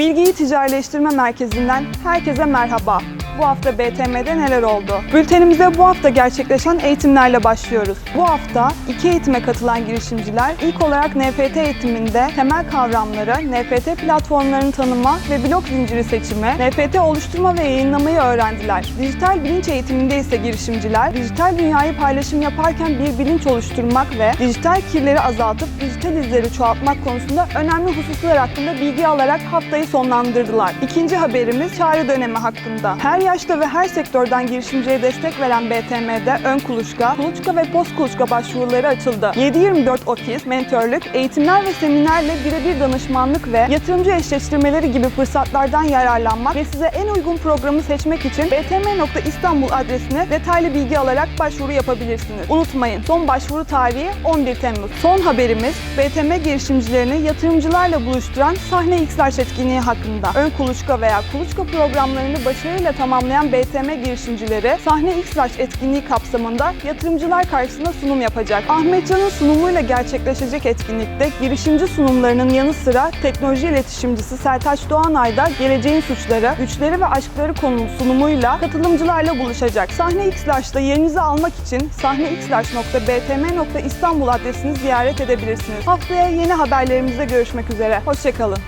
Bilgiyi Ticarileştirme Merkezi'nden herkese merhaba. Bu hafta BTM'de neler oldu? Bültenimize bu hafta gerçekleşen eğitimlerle başlıyoruz. Bu hafta iki eğitime katılan girişimciler ilk olarak NFT eğitiminde temel kavramları, NFT platformlarını tanıma ve blok zinciri seçimi, NFT oluşturma ve yayınlamayı öğrendiler. Dijital bilinç eğitiminde ise girişimciler dijital dünyayı paylaşım yaparken bir bilinç oluşturmak ve dijital kirleri azaltıp dijital izleri çoğaltmak konusunda önemli hususlar hakkında bilgi alarak haftayı sonlandırdılar. İkinci haberimiz çağrı dönemi hakkında. Her yaşta ve her sektörden girişimciye destek veren BTM'de ön kuluçka, kuluçka ve post kuluçka başvuruları açıldı. 7-24 ofis, mentörlük, eğitimler ve seminerle birebir danışmanlık ve yatırımcı eşleştirmeleri gibi fırsatlardan yararlanmak ve size en uygun programı seçmek için btm.istanbul adresine detaylı bilgi alarak başvuru yapabilirsiniz. Unutmayın son başvuru tarihi 11 Temmuz. Son haberimiz BTM girişimcilerini yatırımcılarla buluşturan Sahne Xlash etkinliği hakkında. Ön kuluçka veya kuluçka programlarını başarıyla tamamlayan BTM girişimcileri Sahne Xlash etkinliği kapsamında yatırımcılar karşısında sunum yapacak. Ahmetcan'ın sunumuyla gerçekleşecek etkinlikte girişimci sunumlarının yanı sıra teknoloji iletişimcisi Sertaç Doğanay da geleceğin suçları, güçleri ve aşkları konulu sunumuyla katılımcılarla buluşacak. Sahne Xlash'ta yerinizi almak için sahnexlash.btm.istanbul adresini ziyaret edebilirsiniz. Haftaya yeni haberlerimizde görüşmek üzere. Hoşçakalın.